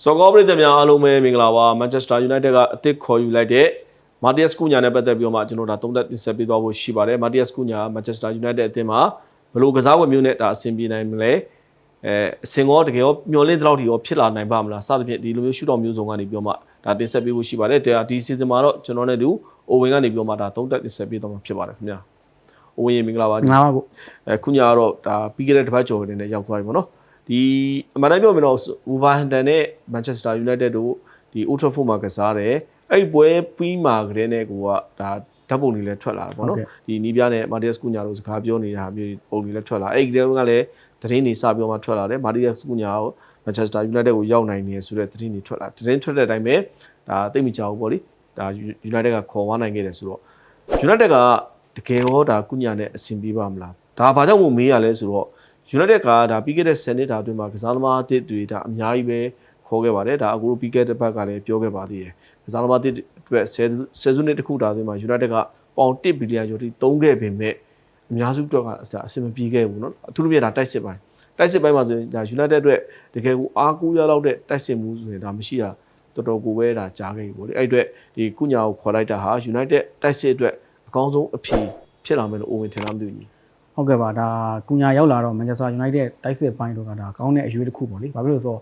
စောကောပရိသတ်များအားလုံးပဲမင်္ဂလာပါ Manchester United ကအသစ်ခေါ်ယူလိုက်တဲ့ Matias Cunha နဲ့ပတ်သက်ပြီးတော့မှကျွန်တော်ဒါသုံးသပ်တင်ဆက်ပေးသွားဖို့ရှိပါတယ် Matias Cunha Manchester United အသင်းမှာဘယ်လိုကစားဝတ်မျိုးနဲ့ဒါအဆင်ပြေနိုင်မလဲအဲအစင်ကောတကယ်ရောမျောလင့်တဲ့လောက်ထိရောဖြစ်လာနိုင်ပါမလားစသဖြင့်ဒီလိုမျိုးရှုထောင့်မျိုးစုံကနေပြီးတော့မှဒါတင်ဆက်ပေးဖို့ရှိပါတယ်ဒါဒီ season မှာတော့ကျွန်တော်နဲ့တူ Owen ကနေပြီးတော့မှဒါသုံးသပ်တင်ဆက်ပေးသွားမှာဖြစ်ပါတယ်ခင်ဗျာ Owen ရေမင်္ဂလာပါငါပါကိုအဲခုညာကတော့ဒါပြီးခဲ့တဲ့တစ်ပတ်ကျော်နေတဲ့ရောက်သွားပြီပေါ့နော် ဒီအမှန်တမ်းပြောမယ်တော့ Wolverhampton နဲ့ Manchester United တို့ဒီ Old Trafford မှာကစားတယ်အဲ့ဒီပွဲပြီးမှကတည်းနဲ့ကိုကဒါဓာတ်ပုံတွေလည်းထွက်လာတယ်ပေါ့နော်ဒီနီးပြနဲ့ Matias Cunha တို့စကားပြောနေတာမျိုးပုံတွေလည်းထွက်လာအဲ့ဒီကတည်းကလည်းသတင်းတွေစပြောမှထွက်လာတယ် Matias Cunha ကို Manchester United ကိုရောက်နိုင်နေဆိုတဲ့သတင်းတွေထွက်လာသတင်းထွက်တဲ့အတိုင်းပဲဒါသိပ်မကြောက်ဘူးပေါ့လေဒါ United ကခေါ်ဝါနိုင်ခဲ့တယ်ဆိုတော့ United ကတကယ်ရောဒါကုညာနဲ့အဆင်ပြေပါမလားဒါဘာကြောင့်မို့မေးရလဲဆိုတော့ United ကဒါပြီးခဲ့တဲ့10နှစ်တာအတွင်းမှာကစားသမားအသစ်တွေဒါအများကြီးပဲခေါ်ခဲ့ပါတယ်ဒါအခုပြီးခဲ့တဲ့ဘက်ကလည်းပြောခဲ့ပါသေးတယ်ကစားသမားအသစ်အတွက်ဆယ်ဆယ်စုနှစ်တစ်ခုတာအတွင်းမှာ United ကပေါင်1ဘီလီယံကျော်ထိသုံးခဲ့ပေမဲ့အများစုတော့ကအဆင်မပြေခဲ့ဘူးเนาะအထူးသဖြင့်ဒါတိုက်စစ်ပိုင်းတိုက်စစ်ပိုင်းမှာဆိုရင်ဒါ United အတွက်တကယ်ကိုအားကိုးရလောက်တဲ့တိုက်စစ်မှုဆိုရင်ဒါမရှိတာတော်တော်ကိုပဲဒါကြားခဲ့ပြီပေါ့လေအဲ့အတွက်ဒီကုညာကိုခေါ်လိုက်တာဟာ United တိုက်စစ်အတွက်အကောင်းဆုံးအဖြေဖြစ်လာမယ်လို့အိုဝင်ထင်လားမသိဘူးညီ ဟုတ်ကဲ့ပါဒါကုညာရောက်လာတော့ Manchester United တိုက်စစ်ပိုင်းတော့ကဒါကောင်းတဲ့အရွေးတစ်ခုပေါ့လေဘာဖြစ်လို့လဲဆိုတော့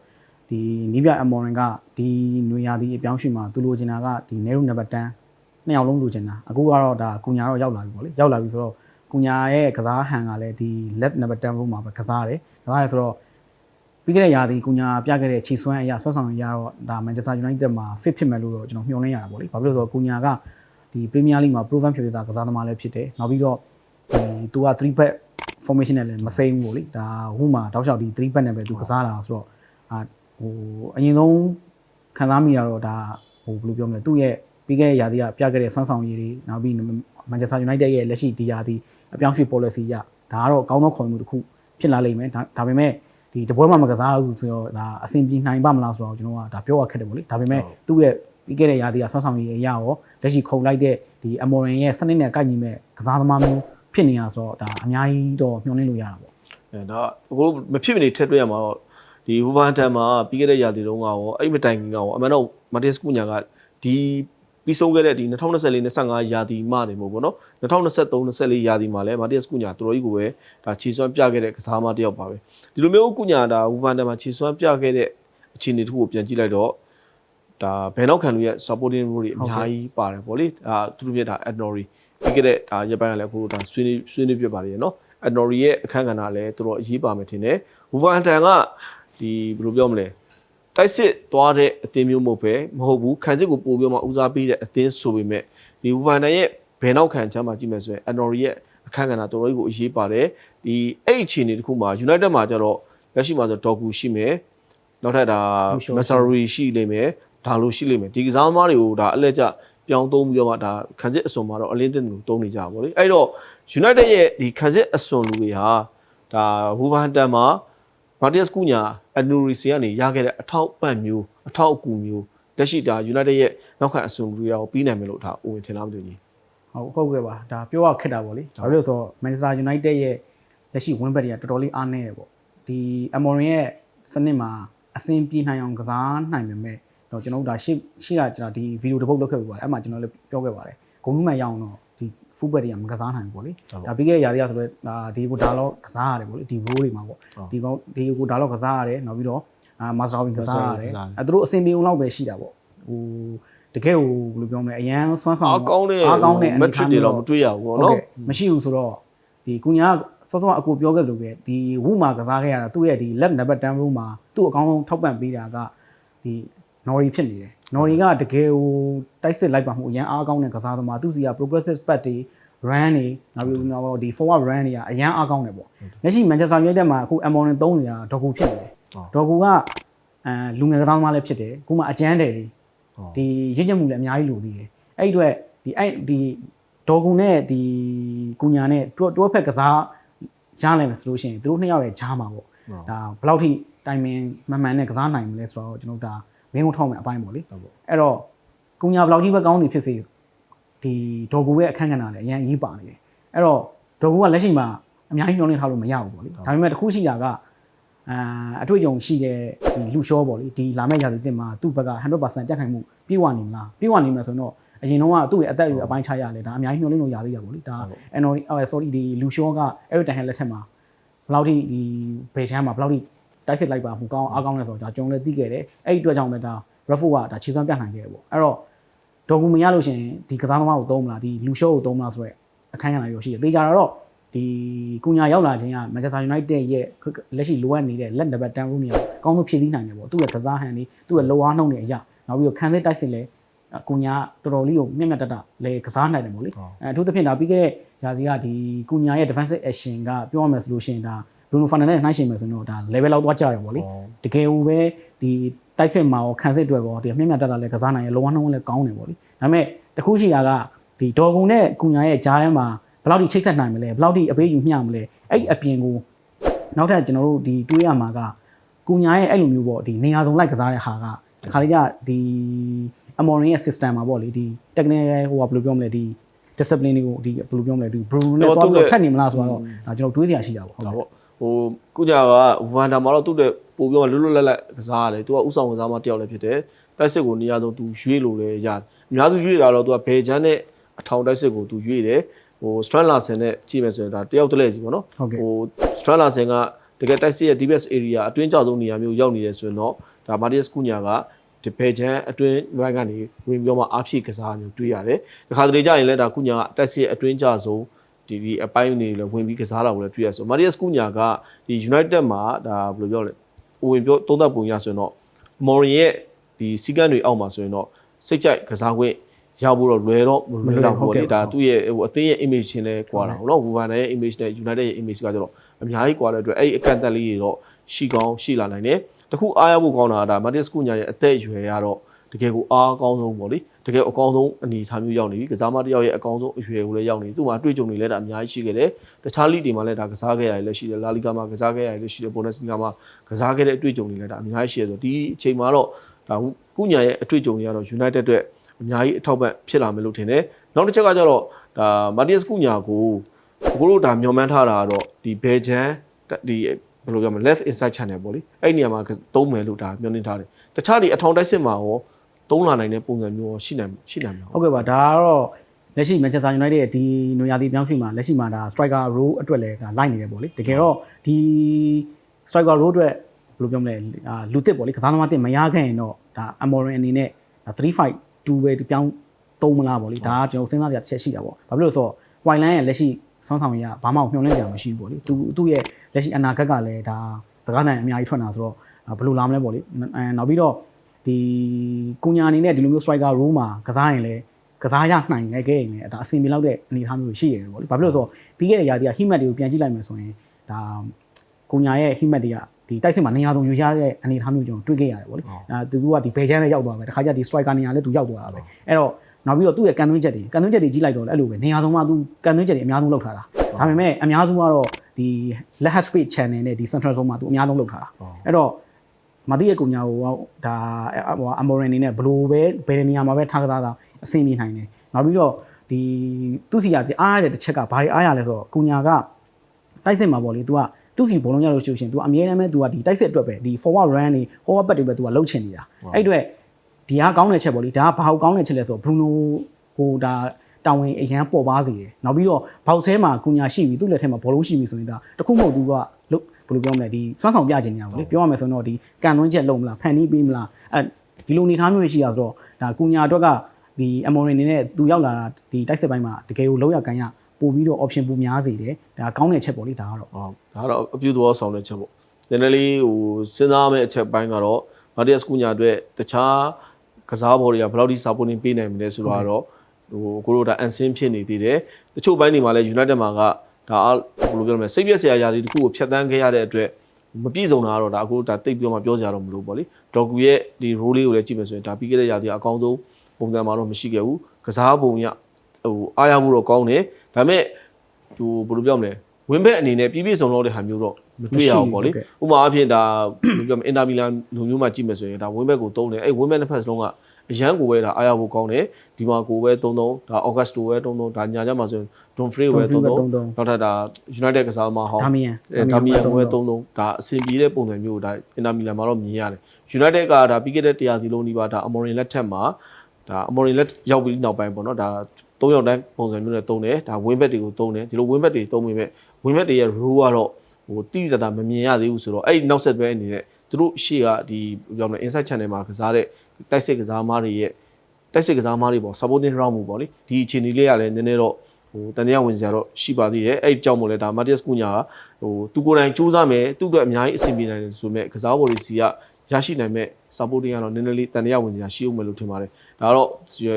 ဒီနီးပြအမော်ရင်ကဒီနွေရာသီအပြောင်းရွှေ့မှာသူလိုချင်တာကဒီ Nero number 10နှစ်ယောက်လုံးလိုချင်တာအခုကတော့ဒါကုညာတော့ရောက်လာပြီပေါ့လေရောက်လာပြီဆိုတော့ကုညာရဲ့ကစားဟန်ကလည်းဒီ left number 10ဘုံမှာပဲကစားတယ်ကစားရဆိုတော့ပြီးခဲ့တဲ့ရာသီကုညာပြခဲ့တဲ့ခြေစွမ်းအရာဆွမ်းဆောင်ရတော့ဒါ Manchester United မှာ fit ဖြစ်မယ်လို့တော့ကျွန်တော်မျှော်လင့်ရတာပေါ့လေဘာဖြစ်လို့လဲဆိုတော့ကုညာကဒီ Premier League မှာ proven ဖြစ်တဲ့ကစားသမားလည်းဖြစ်တယ်နောက်ပြီးတော့ဒီ သူက3 back formation နဲ့လည်းမစိမ့်ဘူးပေါ့လေဒါဟိုမှာတောက်လျှောက်ဒီ3 back နဲ့ပဲသူကစားလာဆိုတော့အာဟိုအရင်ဆုံးခံစားမိရတော့ဒါဟိုဘယ်လိုပြောမလဲသူ့ရဲ့ပြီးခဲ့တဲ့ရာသီကပြခဲ့တဲ့ဆွမ်းဆောင်ရည်တွေနောက်ပြီး Manchester United ရဲ့လက်ရှိဒီရာသီအပြောင်းရွှေ့ policy ရဒါကတော့ကောင်းသောခေါ်မှုတစ်ခုဖြစ်လာလိမ့်မယ်ဒါဒါပေမဲ့ဒီတပွဲမှာမကစားဘူးဆိုတော့ဒါအဆင်ပြေနိုင်ပါမလားဆိုတော့ကျွန်တော်ကဒါပြောရခက်တယ်ပေါ့လေဒါပေမဲ့သူ့ရဲ့ပြီးခဲ့တဲ့ရာသီကဆွမ်းဆောင်ရည်အရာရောလက်ရှိခုံလိုက်တဲ့ဒီအမော်ရင်ရဲ့စနစ်နဲ့ကိုက်ညီမဲ့ကစားသမားမျိုး ဖြစ်နေရဆိုတော့ဒါအများကြီးတော့မျှော်လင့်လို့ရတာပေါ့အဲဒါအခုမဖြစ်မနေထည့်တွေ့ရမှာတော့ဒီဝူဗန်တန်မှာပြီးခဲ့တဲ့ရာသီတုန်းကရောအဲ့မတိုင်ခင်ကရောအမှန်တော့မတ်တင်စကူညာကဒီပြီးဆုံးခဲ့တဲ့ဒီ2024 25ရာသီမှနေမို့ပေါ့နော်2023 24ရာသီမှာလည်းမာတီယက်စကူညာတော်တော်ကြီးကိုပဲဒါခြေစွမ်းပြခဲ့တဲ့ကစားသမားတစ်ယောက်ပါပဲဒီလိုမျိုးကူညာဒါဝူဗန်တန်မှာခြေစွမ်းပြခဲ့တဲ့အခြေအနေတစ်ခုကိုပြန်ကြည့်လိုက်တော့ဒါဘယ်နောက်ခံလူရဲ့ supporting role တွေအများကြီးပါတယ်ပေါ့လေဒါသူတို့ပြဒါ Adnori ပြီးခဲ့တဲ့ဒါရပိုင်းကလည်းအခုဒါဆွေးနွေးဆွေးနွေးပြပါလေနော်အနော်ရီရဲ့အခန်းကဏ္ဍလည်းတော်တော်အရေးပါမယ်ထင်တယ်ဝူဗန်တန်ကဒီဘယ်လိုပြောမလဲတိုက်စစ်သွားတဲ့အသင်းမျိုးမဟုတ်ပဲမဟုတ်ဘူးခံစစ်ကိုပို့ပြီးမှဦးစားပေးတဲ့အသင်းဆိုပေမဲ့ဒီဝူဗန်တန်ရဲ့ဘယ်နောက်ခံချမ်းမှာကြည့်မယ်ဆိုရင်အနော်ရီရဲ့အခန်းကဏ္ဍတော်တော်ကြီးကိုအရေးပါတယ်ဒီအဲ့အခြေအနေတစ်ခုမှာ United မှာကျတော့လက်ရှိမှာဆိုဒေါ်ကူရှိမယ်နောက်ထပ်ဒါမက်ဆာရီရှိနေမယ်ဒါလိုရှိလိမ့်မယ်ဒီကစားသမားတွေကိုဒါအလက်ကျ ပြောင်းသုံးပြီးတော့မှဒါခံစစ်အစွန်မှာတော့အလင်းတင်လူသုံးနေကြပါဗောလေအဲ့တော့ United ရဲ့ဒီခံစစ်အစွန်လူတွေဟာဒါဝူဗန်တန်မှာမာတီယက်စကူညာအနူရီစီကနေရခဲ့တဲ့အထောက်ပံ့မျိုးအထောက်အကူမျိုးလက်ရှိဒါ United ရဲ့နောက်ခံအစွန်လူတွေရောပြီးနိုင်မယ်လို့ဒါအိုဝင်ထင်လားမသိဘူးကြီးဟုတ်ဟုတ်ကဲ့ပါဒါပြောရခက်တာပေါ့လေဘာဖြစ်လို့လဲဆိုတော့ Manchester United ရဲ့လက်ရှိ win back တွေကတော်တော်လေးအားနည်းရပေါ့ဒီ Amorim ရဲ့စနစ်မှာအဆင်ပြေနိုင်အောင်ကစားနိုင်ပေမဲ့ တော့ကျွန်တော်တို့ဒါရှေ့ရှေ့ကကျွန်တော်ဒီဗီဒီယိုတစ်ပုတ်လုပ်ခဲ့ပြီးပါတယ်အဲ့မှာကျွန်တော်လည်းပြောခဲ့ပါတယ်ဂုံမှုမှန်ရအောင်တော့ဒီ full back တွေကမကစားနိုင်ဘူးပေါ့လေဒါပြီးခဲ့တဲ့ຢာတွေကဆိုတော့ဒါဒီကိုဒါတော့ကစားရတယ်ပေါ့လေဒီ role တွေမှာပေါ့ဒီကောင်ဒီကိုဒါတော့ကစားရတယ်နောက်ပြီးတော့အာ master win ကစားရတယ်အဲသူတို့အဆင်ပြေအောင်လောက်ပဲရှိတာပေါ့ဟိုတကယ်ကိုဘယ်လိုပြောမလဲအရန်ဆွမ်းဆောင်အားကောင်းတဲ့အားကောင်းတဲ့ metric တွေတော့မတွေ့ရဘူးပေါ့နော်ဟုတ်ကဲ့မရှိဘူးဆိုတော့ဒီကုညာစောစောအကိုပြောခဲ့လို့ပဲဒီဝုမာကစားခဲ့ရတာသူ့ရဲ့ဒီ left number 10 row မှာသူ့အကောင်းဆုံးထောက်ပံ့ပေးတာကဒီ Nori ဖြစ်နေတယ်။ Nori ကတကယ်ကိုတိုက်စစ်လိုက်ပါမှုအရန်အားကောင်းတဲ့ကစားသမားသူစီက progressive spat တွေ run တွေနောက်ပြီးတော့ဒီ forward run တွေကအရန်အားကောင်းတယ်ပေါ့။လက်ရှိ Manchester United မှာအခု Amon သုံးနေတာဒေါ်ကူဖြစ်နေတယ်။ဒေါ်ကူကအဲလူငယ်ကစားသမားလည်းဖြစ်တယ်။အခုမှအကျန်းတယ်လေ။ဒီရင့်ကျက်မှုလည်းအများကြီးလိုသေးတယ်။အဲ့ဒီအတွက်ဒီအဲ့ဒီဒေါ်ကူနဲ့ဒီကုညာနဲ့တွဲတွဲဖက်ကစားရနိုင်မယ်ဆိုလို့ရှိရင်သူတို့နှစ်ယောက်ရဲ့ဂျားမှာပေါ့။ဒါဘယ်လောက်ထိတိုင်မင်မှန်မှန်နဲ့ကစားနိုင်မလဲဆိုတော့ကျွန်တော်တို့ဒါ မင်းကိုထောက်မယ်အပိုင်းပေါ့လေအဲ့တော့ကုညာဘယ်လောက်ကြီးပဲကောင်းနေဖြစ်စေဒီဒေါ်ကူရဲ့အခန်းကဏ္ဍလည်းအရင်အရေးပါနေတယ်အဲ့တော့ဒေါ်ကူကလက်ရှိမှာအများကြီးညှောင်းနေထားလို့မရဘူးပေါ့လေဒါပေမဲ့တစ်ခုရှိတာကအာအတွေ့အကြုံရှိတဲ့ဒီလူရှောပေါ့လေဒီလာမယ့်ရာသီတင်မှာသူ့ဘက်က100%တက်ခိုင်မှုပြေဝနေမလားပြေဝနေမှာဆိုတော့အရင်တော့ကသူ့ရဲ့အသက်အရွယ်အပိုင်းခြားရလဲဒါအများကြီးညှောင်းလင်းလို့ရသေးတာပေါ့လေဒါ NOD sorry ဒီလူရှောကအဲ့ဒီတန်ဟန်လက်ထက်မှာဘယ်လောက်ထိဒီဘေချမ်းမှာဘယ်လောက်ထိ တိုက်စစ်လိုက်ပါမှုကောင်းအားကောင်းလဲဆိုတော့ဒါကျွန်တော်လည်းသိခဲ့တယ်အဲ့ဒီအတွက်ကြောင့်လည်းဒါ Raffo ကဒါခြေစွမ်းပြနိုင်ခဲ့တယ်ပေါ့အဲ့တော့ဒေါ်ကူမရလို့ရှိရင်ဒီကစားသမားကိုသုံးမလားဒီလူရှောကိုသုံးမလားဆိုတော့အခန်းကဏ္ဍရောရှိတယ်သေချာတော့ဒီကုညာရောက်လာခြင်းက Manchester United ရဲ့လက်ရှိလိုအပ်နေတဲ့လက်နံပါတ်10 room မျိုးအကောင်းဆုံးဖြည့်ဆည်းနိုင်တယ်ပေါ့သူ့ရဲ့ကစားဟန်တွေသူ့ရဲ့လောအားနှုံးတွေအရာနောက်ပြီးတော့ခံစစ်တိုက်စစ်လဲကုညာတော်တော်လေးကိုမြက်မြက်တတလဲကစားနိုင်တယ်ပေါ့လေအဲအထူးသဖြင့်ဒါပြီးခဲ့တဲ့ရာသီကဒီကုညာရဲ့ defensive action ကပြောရမယ်ဆိုလို့ရှိရင်ဒါ Bruno Fernandes နဲ့နှိုင်းယှဉ်မယ်ဆိုတော့ဒါ level လောက်သွားကြတယ်ပေါ့လေတကယ်ကိုပဲဒီတိုက်စစ်မှာရောခံစစ်အတွက်ရောဒီမြက်မြက်တတလဲကစားနိုင်ရလောအားနှုံးလဲကောင်းတယ်ပေါ့လေဒါပေမဲ့တခုရှိတာကဒီဒေါ်ကုံနဲ့ကုညာရဲ့ဂျားထဲမှာဘယ်လောက်ထိချိတ်ဆက်နိုင်မလဲဘယ်လောက်ထိအပေးယူမျှမလဲအဲ့ဒီအပြင်ကိုနောက်ထပ်ကျွန်တော်တို့ဒီတွေးရမှာကကုညာရဲ့အဲ့လိုမျိုးပေါ့ဒီနေရာစုံလိုက်ကစားတဲ့ဟာကတခါလေးကဒီ Amorin ရဲ့ system မှာပေါ့လေဒီ technical ဟိုကဘယ်လိုပြောမလဲဒီ discipline တွေကိုဒီဘယ်လိုပြောမလဲဒီ Bruno နဲ့တော့ထပ်နေမလားဆိုတော့ဒါကျွန်တော်တွေးစရာရှိတာပေါ့ဟုတ်ဒါကဲ့ပေါ့ ဟိုကုညာကဝမ်ဒါမှာတော့သူ့တဲ့ပို့ပြီးတော့လွတ်လွတ်လပ်လပ်ကစားရတယ်သူကဥဆောင်ကစားမတယောက်လည်းဖြစ်တယ်တိုက်စစ်ကိုနေရာဆုံးသူရွေးလို့လည်းရတယ်အများစုရွေးတာတော့သူကဘယ်ချမ်းနဲ့အထောင်တိုက်စစ်ကိုသူရွေးတယ်ဟို strand larsen နဲ့ကြည့်မယ်ဆိုရင်ဒါတယောက်တလဲစီပေါ့နော်ဟုတ်ကဲ့ဟို strand larsen ကတကယ်တိုက်စစ်ရဲ့ DBS area အတွင်းကျဆုံးနေရာမျိုးရောက်နေတယ်ဆိုရင်တော့ဒါ Matias Cunha ကဒီဘယ်ချမ်းအတွင်းဘက်ကနေဝင်ပြီးတော့မှအားဖြည့်ကစားမျိုးတွေ့ရတယ်တခါတလေကြာရင်လည်းဒါ Cunha ကတိုက်စစ်ရဲ့အတွင်းကျဆုံး ဒီဒီအပိုင်းတွေလည်းဝင်ပြီးကစားတာကိုလည်းတွေ့ရဆိုမာရီယက်စကူညာကဒီ United မှာဒါဘယ်လိုပြောလဲဝင်ပြောသုံးသပ်ပုံရဆိုရင်တော့မော်ရီရဲ့ဒီစီကန်းတွေအောက်မှာဆိုရင်တော့စိတ်ကြိုက်ကစားခွင့်ရောက်ဖို့တော့လွယ်တော့မလွယ်တော့ဘူးလေဒါသူ့ရဲ့ဟိုအသေးရဲ့ image ချင်းလဲကွာတာဟုတ်နော်ဝူဗန်ရဲ့ image နဲ့ United ရဲ့ image ကကျတော့အများကြီးကွာတဲ့အတွက်အဲ့ဒီအကန့်အသတ်လေးတွေတော့ရှိကောင်းရှိလာနိုင်တယ်တခုအားရဖို့ကောင်းတာကဒါမာရီယက်စကူညာရဲ့အသက်အရွယ်ကတော့တကယ်ကိုအားအကောင်းဆုံးပေါ့လေ တကယ်အကောင်းဆုံးအနေအထားမျိုးရောက်နေပြီကစားမတစ်ယောက်ရဲ့အကောင်းဆုံးအရွယ်ကိုလည်းရောက်နေသူ့မှာအတွေ့အကြုံတွေလည်းဒါအများကြီးရှိခဲ့တယ်တခြားလိတွေမှာလည်းဒါကစားခဲ့ရတယ်လည်းရှိတယ်လာလီဂါမှာကစားခဲ့ရတယ်လည်းရှိတယ်ဘိုနက်စလီဂါမှာကစားခဲ့တဲ့အတွေ့အကြုံတွေလည်းဒါအများကြီးရှိတယ်ဆိုတော့ဒီအချိန်မှာတော့ဒါကုညာရဲ့အတွေ့အကြုံတွေကတော့ United အတွက်အများကြီးအထောက်ပံ့ဖြစ်လာမယ်လို့ထင်တယ်နောက်တစ်ချက်ကကျတော့ဒါမာတီယက်ကုညာကိုကိုတို့ဒါမျှော်မှန်းထားတာကတော့ဒီဘယ်ဂျန်ဒီဘယ်လိုပြောမလဲ left inside channel ပေါ့လေအဲ့ဒီနေရာမှာသုံးမယ်လို့ဒါမျှော်လင့်ထားတယ်တခြားဒီအထောင်တိုက်စစ်မှာရော သုံးလာနိုင်တဲ့ပုံစံမျိုးရောရှိနိုင်ရှိနိုင်မှာဟုတ်ကဲ့ပါဒါကတော့လက်ရှိ Manchester United ရဲ့ဒီနွေရာသီပြောင်းရွှေ့မှာလက်ရှိမှာဒါ striker role အတွက်လည်းဒါလိုက်နေတယ်ပေါ့လေတကယ်တော့ဒီ striker role အတွက်ဘယ်လိုပြောမလဲအာလူတစ်ပေါ့လေကစားသမားတစ်မရခဲ့ရင်တော့ဒါ Amorin အနေနဲ့ဒါ352ပဲပြောင်းသုံးမလားပေါ့လေဒါကကျွန်တော်စဉ်းစားကြတစ်ချက်ရှိတာပေါ့ဘာဖြစ်လို့လဲဆိုတော့ White Line ရဲ့လက်ရှိဆွမ်းဆောင်ရဘာမှမျှော်လင့်ကြမှာမရှိဘူးပေါ့လေသူသူ့ရဲ့လက်ရှိအနာဂတ်ကလည်းဒါစကားနိုင်အများကြီးထွက်လာဆိုတော့ဘယ်လိုလာမလဲပေါ့လေအဲနောက်ပြီးတော့ ဒီကုညာအနေနဲ့ဒီလိုမျိုး striker role မှာကစားရင်လည်းကစားရနိုင်ခဲ့ခဲ့ရင်လည်းဒါအဆင်ပြေလောက်တဲ့အနေအထားမျိုးရှိရတယ်ပေါ့လေ။ဘာဖြစ်လို့လဲဆိုတော့ပြီးခဲ့တဲ့ຢာတီကဟိမတ်တွေကိုပြန်ကြည့်လိုက်မယ်ဆိုရင်ဒါကိုညာရဲ့ဟိမတ်တွေကဒီတိုက်စစ်မှာနေရာဆုံးယူရတဲ့အနေအထားမျိုးကျွန်တော်တွေ့ခဲ့ရတယ်ပေါ့လေ။အဲသူကဒီဘယ်ချမ်းနဲ့ရောက်သွားပဲ။တခါကျဒီ striker နေရာလည်းသူရောက်သွားတာပဲ။အဲ့တော့နောက်ပြီးတော့သူ့ရဲ့ကန်သွင်းချက်တွေကန်သွင်းချက်တွေကြည့်လိုက်တော့လည်းအဲ့လိုပဲနေရာဆုံးမှာသူကန်သွင်းချက်တွေအများဆုံးလောက်ထားတာ။ဒါပေမဲ့အများဆုံးကတော့ဒီ left half space channel နဲ့ဒီ central zone မှာသူအများဆုံးလောက်ထားတာ။အဲ့တော့ မတိရဲ့ကုညာကိုဒါဟိုအမော်ရင်နေနဲ့ဘလို့ပဲဘယ်နေရာမှာပဲထားကစားတာအဆင်ပြေနိုင်တယ်။နောက်ပြီးတော့ဒီသူ့စီရဒီအားရတဲ့တစ်ချက်ကဘာတွေအားရလဲဆိုတော့ကုညာကတိုက်စစ်မှာပေါ့လေ तू ကသူ့စီဘောလုံးရလို့ရှိလို့ရှိရင် तू အမြဲတမ်းပဲ तू ကဒီတိုက်စစ်အတွက်ပဲဒီ forward run တွေ forward back တွေပဲ तू ကလှုပ်ချင်နေတာအဲ့အတွက်ဒီဟာကောင်းတဲ့ချက်ပေါ့လေဒါကဘာဟုတ်ကောင်းတဲ့ချက်လဲဆိုတော့ Bruno ဟိုဒါတောင်ဝင်အရန်ပေါ်ပါစေတယ်နောက်ပြီးတော့ဘောက်ဆဲမှာကုညာရှိပြီသူ့လက်ထက်မှာဘောလုံးရှိပြီဆိုရင်ဒါတခုမဟုတ် तू ကလို့ ဘယ်လိုပြောမလဲဒီစွမ်းဆောင်ပြခြင်းညာပေါ့လေပြောရမယ်ဆိုတော့ဒီကန်သွင်းချက်လုံးမလားဖန်တီးပေးမလားအဲဒီလိုနေထားမျိုးရှိရဆိုတော့ဒါကုညာအတွက်ကဒီအမော်ရီအနေနဲ့သူရောက်လာတာဒီတိုက်စစ်ပိုင်းမှာတကယ်ကိုလောက်ရကန်ရပို့ပြီးတော့ option ပိုများစေတယ်ဒါကောင်းတဲ့ချက်ပေါ့လေဒါကတော့ဟုတ်ဒါကတော့အပြုသဘောဆောင်တဲ့ချက်ပေါ့နည်းနည်းလေးဟိုစဉ်းစားမယ့်အချက်ပိုင်းကတော့မာတီယက်စကူညာအတွက်တခြားကစားဘော်တွေကဘယ်လောက်ထိ supporting ပေးနိုင်မလဲဆိုတော့ကတော့ဟိုကိုတို့ဒါအန်ဆင်းဖြစ်နေသေးတယ်တချို့ဘိုင်းတွေမှာလည်း United မှာက ဒါဘယ်လိုပြောရမလဲစိတ်ပြည့်စရာຢာတွေတခုကိုဖျက်ဆီးခဲ့ရတဲ့အတွက်မပြည့်စုံတာကတော့ဒါအခုဒါတိတ်ပြောမှပြောစရာတော့မလိုပေါ့လေဒေါ်ကူရဲ့ဒီ role လေးကိုလည်းကြည့်မယ်ဆိုရင်ဒါပြီးခဲ့တဲ့ຢာတွေအကောင်းဆုံးပုံစံမှာတော့မရှိခဲ့ဘူးကစားပုံရဟိုအားရမှုတော့ကောင်းတယ်ဒါပေမဲ့ဟိုဘယ်လိုပြောမလဲဝင်းဘက်အနေနဲ့ပြည့်ပြည့်စုံတော့တဲ့ဟာမျိုးတော့မတွေ့ရဘူးပေါ့လေဥပမာအဖြစ်ဒါဘယ်လိုပြောမလဲအင်တာမီလန်လူမျိုးမှကြည့်မယ်ဆိုရင်ဒါဝင်းဘက်ကိုတုံးတယ်အဲ့ဝင်းဘက်နှစ်ဖက်စလုံးက အရန်ကိုပဲဒါအားရဖို့ကောင်းတယ်ဒီမှာကိုပဲတုံးတုံးဒါအော့ဂတ်စတိုပဲတုံးတုံးဒါညာကြမှာဆိုရင်ဒွန်ဖရီပဲတုံးတုံးနောက်ထပ်ဒါ United ကစားသမားဟောင်းဒါမီယန်အဲဒါမီယန်ကိုပဲတုံးတုံးဒါအဆင်ပြေတဲ့ပုံစံမျိုးဒါအင်တာမီလန်မှာတော့မြင်ရတယ် United ကဒါပြီးခဲ့တဲ့တရားစီလုံးဒီပါဒါအမော်ရင်လက်ထက်မှာဒါအမော်ရင်လက်ရောက်ပြီးနောက်ပိုင်းပေါ့နော်ဒါ၃ယောက်တိုင်းပုံစံမျိုးနဲ့တုံးတယ်ဒါဝင်းဘက်တွေကိုတုံးတယ်ဒီလိုဝင်းဘက်တွေတုံးမိမဲ့ဝင်းဘက်တွေရဲ့ rule ကတော့ဟိုတိတိတတ်တာမမြင်ရသေးဘူးဆိုတော့အဲ့ဒီနောက်ဆက်တွဲအနေနဲ့သူတို့ရှေ့ကဒီပြောမလဲ inside channel မှာကစားတဲ့ တိုက်စစ်ကစားမားတွေရဲ့တိုက်စစ်ကစားမားတွေပေါ့ supporting round မှုပေါ့လေဒီအခြေအနေလေးကလည်းနည်းနည်းတော့ဟိုတန်တရားဝင်စရာတော့ရှိပါသေးတယ်အဲ့ဒီကြောင့်မို့လဲဒါ Matias Cunha ကဟိုသူကိုယ်တိုင်စူးစမ်းမယ်သူ့အတွက်အများကြီးအဆင်ပြေနိုင်တယ်ဆိုမဲ့ကစားပေါ်တွေစီကရရှိနိုင်မဲ့ supporting ကတော့နည်းနည်းလေးတန်တရားဝင်စရာရှိဦးမယ်လို့ထင်ပါတယ်ဒါကတော့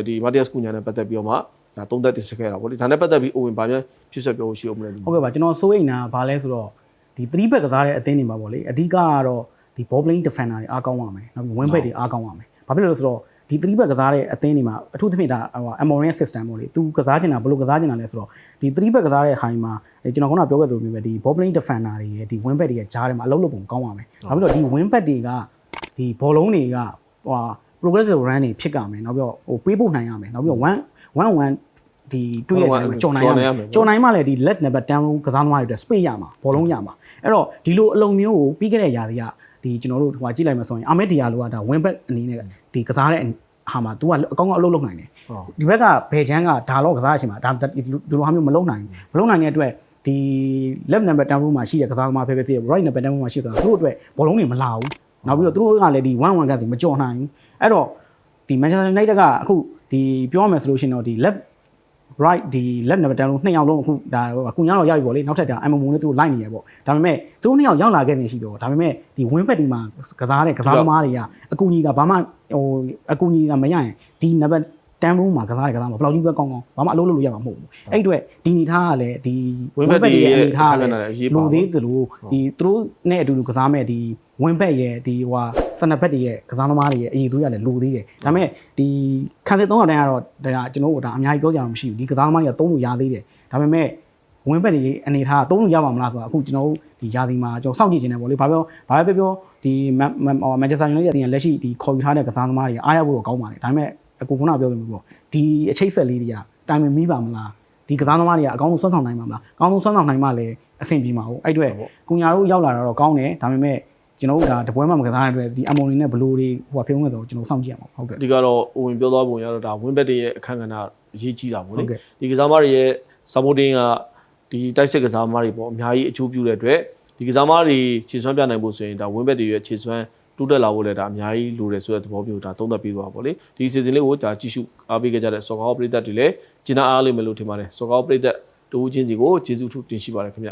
ဒီ Matias Cunha နဲ့ပတ်သက်ပြီးတော့မှဒါသုံးသက်တင်ဆက်ခဲ့တာပေါ့လေဒါနဲ့ပတ်သက်ပြီး Owen ဗာပြန်ဖြစ်ဆက်ပြောလို့ရှိအောင်မလဲလို့ဟုတ်ကဲ့ပါကျွန်တော်စိုးရိမ်တာဘာလဲဆိုတော့ဒီ3 back ကစားတဲ့အသင်းတွေမှာပေါ့လေအဓိကကတော့ဒီ ball playing defender တွေအားကောင်းရမယ်နောက်ပြီး wing back တွေအားကောင်းရမယ် ဘာဖြစ်လို့လဲဆိုတော့ဒီ3 back ကစားတဲ့အသင်းတွေမှာအထူးသဖြင့်ဒါဟို Amorin system ပေါ့လေသူကစားချင်တာဘယ်လိုကစားချင်တာလဲဆိုတော့ဒီ3 back ကစားတဲ့ဟိုင်းမှာကျွန်တော်ခုနပြောခဲ့သလိုမျိုးပဲဒီ ball playing defender တွေရဲ့ဒီ wing back တွေရဲ့ဂျားထဲမှာအလုံးလုံးပုံကောင်းရမယ်ဘာဖြစ်လို့ဒီ wing back တွေကဒီဘောလုံးတွေကဟို progressive run တွေဖြစ်ကြမယ်နောက်ပြီးတော့ဟိုပေးပို့နိုင်ရမယ်နောက်ပြီးတော့1 1 1ဒီတွေ့ရတဲ့ကြော်နိုင်ရမယ်ကြော်နိုင်မှလည်းဒီ left number 10လုံးကစားသမားတွေအတွက် space ရမှာဘောလုံးရမှာအဲ့တော့ဒီလိုအလုံးမျိုးကိုပြီးခဲ့တဲ့ຢာတွေက ဒီကျွန်တော်တို့ဟိုကြည့်လိုက်မှဆိုရင်အာမက်ဒီယာလိုကဒါ win back အနေနဲ့ဒီကစားတဲ့ဟာမှာ तू ကအကောင်းကောင်းအလုပ်လုပ်နိုင်တယ်ဟုတ်ဒီဘက်ကဘယ်ချမ်းကဒါတော့ကစားရချင်မှာဒါဒီလိုဟာမျိုးမလုပ်နိုင်ဘူးမလုပ်နိုင်တဲ့အတွက်ဒီ left number 10လုံးမှာရှိတဲ့ကစားသမားဖြစ်ဖြစ်ဖြစ် right number 10လုံးမှာရှိတဲ့သူတို့အတွက်ဘောလုံးတွေမလာဘူးနောက်ပြီးတော့သူတို့ကလည်းဒီ1 1ကစီမကြော်နိုင်ဘူးအဲ့တော့ဒီ Manchester United ကအခုဒီပြောရမယ်ဆိုလို့ရှိရင်တော့ဒီ left right ဒီ left number 10လုံးနှစ်ယောက်လုံးအခုဒါကုညာတော့ရပြီပေါ့လေနောက်ထပ်ဒါ MMO နဲ့သူတို့လိုက်နေရပေါ့ဒါပေမဲ့သူတို့နှစ်ယောက်ရောက်လာခဲ့နေရှိတော့ဒါပေမဲ့ဒီ win back ဒီမှာကစားတဲ့ကစားသမားတွေကအကူကြီးကဘာမှဟိုအကူကြီးကမရရင်ဒီ number တန်းဘူးမှာကစားရကစားမှာဘယ်လောက်ကြီးပဲကောင်းကောင်းဘာမှအလုပ်လုပ်လို့ရမှာမဟုတ်ဘူးအဲ့အတွက်ဒီအနေထားကလည်းဒီ win back တွေရဲ့အနေထားကအခက်အခဲလည်းတွေအရေးပါလိုဘူးသေးသလိုဒီသူတို့နဲ့အတူတူကစားမဲ့ဒီ win back ရဲ့ဒီဟိုဟာစနဘက်တွေရဲ့ကစားသမားတွေရဲ့အရေးသွေးရလည်းလိုသေးတယ်ဒါပေမဲ့ဒီခံစစ်300တန်းကတော့ဒါကျွန်တော်တို့ဒါအများကြီးပြောကြအောင်မရှိဘူးဒီကစားသမားတွေကသုံးလို့ရသေးတယ်ဒါပေမဲ့ဝင်ဘက်တွေအနေထားသုံးလို့ရပါမလားဆိုတာအခုကျွန်တော်တို့ဒီယာစီမှာကျွန်တော်စောင့်ကြည့်နေတယ်ပေါ့လေဘာပြောဘာပဲပြောပြောဒီမန်ချက်စတာယူနိုက်တက်ရဲ့လက်ရှိဒီခေါ်ယူထားတဲ့ကစားသမားတွေအားရဖို့တော့ကောင်းပါတယ်ဒါပေမဲ့အခုခုနပြောသလိုပေါ့ဒီအချိတ်ဆက်လေးတွေကတိုင်မင်မိပါမလားဒီကစားသမားတွေကအကောင်းဆုံးဆွမ်းဆောင်နိုင်မှာမလားအကောင်းဆုံးဆွမ်းဆောင်နိုင်မှလည်းအဆင်ပြေမှာဟုတ်အဲ့အတွက်ကုညာတို့ရောက်လာတော့ကောင်းတယ်ဒါပေမဲ့ ကျွန်တော်တို့ဒါတပွဲမှမကစားတဲ့အတွက်ဒီအမွန်နေနဲ့ဘလိုတွေဟိုဖျုံးနေတော့ကျွန်တော်စောင့်ကြည့်ရမှာဟုတ်ကဲ့ဒီကတော့ဝင်ပြောသွားပုံရတော့ဒါ win bet တွေရဲ့အခန်းကဏ္ဍအရေးကြီးတာပေါ့လေဟုတ်ကဲ့ဒီကစားသမားတွေရဲ့ supporting ကဒီတိုက်စစ်ကစားသမားတွေပေါ့အများကြီးအကျိုးပြုတဲ့အတွက်ဒီကစားသမားတွေခြေစွမ်းပြနိုင်ဖို့ဆိုရင်ဒါ win bet တွေရဲ့ခြေစွမ်းတိုးတက်လာဖို့လည်းဒါအများကြီးလိုတယ်ဆိုတဲ့သဘောမျိုးဒါသုံးသပ်ပြီးသွားပါပေါ့လေဒီ season လေးကိုဒါကြည့်ရှုအားပေးခဲ့ကြတဲ့ soccer ပရိသတ်တွေလည်းကျင်းအားအားလိမ့်မယ်လို့ထင်ပါတယ် soccer ပရိသတ်တူချင်းစီကိုကျေးဇူးထူးတင်ရှိပါတယ်ခင်ဗျ